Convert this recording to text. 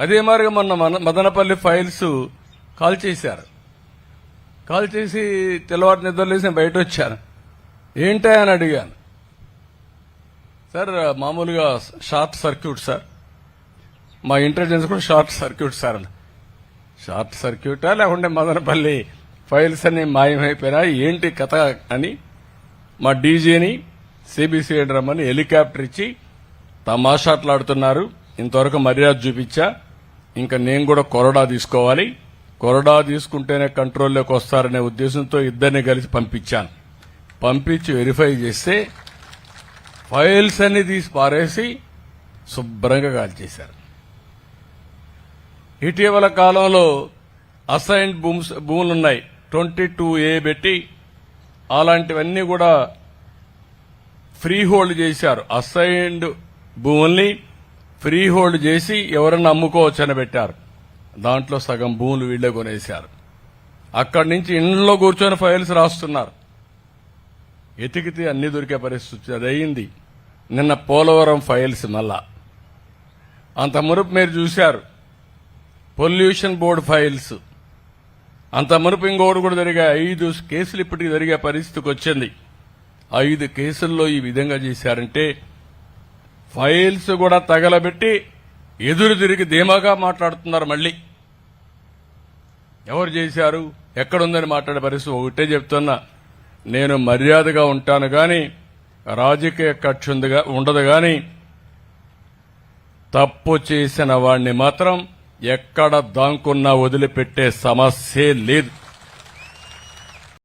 అదే మాదిరిగా మొన్న మన- మదనపల్లి ఫైల్స్ కాల్ చేశారు. కాల్ చేసి తెల్లవారు నిద్రలేసి నేను బయట వచ్చాను. ఏంటా అని అడిగాను. సార్ మామూలుగా షార్ట్ సర్క్యూట్ సార్. మా ఇంటెలిజెన్స్ కూడా షార్ట్ సర్క్యూట్ సార్ అన్న షార్ట్ సర్క్యూటా లేకుంటే మదనపల్లి ఫైల్స్ అన్ని మాయమైపోయినా ఏంటి కథ అని మా డీజేని సిబిసి రమ్మని హెలికాప్టర్ ఇచ్చి తమాషాట్లాడుతున్నారు. ఇంతవరకు మర్యాద చూపించా. ఇంకా నేను కూడా కొరడా తీసుకోవాలి. కొరడా తీసుకుంటేనే కంట్రోల్లోకి వస్తారనే ఉద్దేశంతో ఇద్దరిని కలిసి పంపించాను. పంపించి వెరిఫై చేస్తే ఫైల్స్ అన్ని తీసి పారేసి శుభ్రంగా కాల్చేశారు ఇటీవల కాలంలో అసైన్డ్ భూమ్స్ భూములు ఉన్నాయి ట్వంటీ టూ ఏ పెట్టి అలాంటివన్నీ కూడా ఫ్రీ హోల్డ్ చేశారు. అసైన్డ్ భూముల్ని ఫ్రీ హోల్డ్ చేసి ఎవరన్నా అమ్ముకోవచ్చని పెట్టారు. దాంట్లో సగం భూములు వీళ్ళే కొనేశారు. అక్కడి నుంచి ఇంట్లో కూర్చొని ఫైల్స్ రాస్తున్నారు. ఎతికితే అన్ని దొరికే పరిస్థితి వచ్చింది. అది అయింది నిన్న పోలవరం ఫైల్స్ మళ్ళా. అంత మునుపు మీరు చూశారు. Pollution board files. అంత మునుపు ఇంకోటి కూడా జరిగే ఐదు కేసులు ఇప్పటికి జరిగే పరిస్థితికి వచ్చింది. ఐదు కేసుల్లో ఈ విధంగా చేశారంటే ఫైల్స్ కూడా తగలబెట్టి ఎదురు తిరిగి ధీమాగా మాట్లాడుతున్నారు మళ్ళీ. ఎవరు చేశారు? ఎక్కడుందని మాట్లాడే పరిస్థితి ఒకటే చెప్తున్నా. నేను మర్యాదగా ఉంటాను కానీ రాజకీయ కక్ష ఉండదు కానీ తప్పు చేసిన వాణ్ణి మాత్రం ఎక్కడ దాంకున్నా వదిలిపెట్టే సమస్యే లేదు.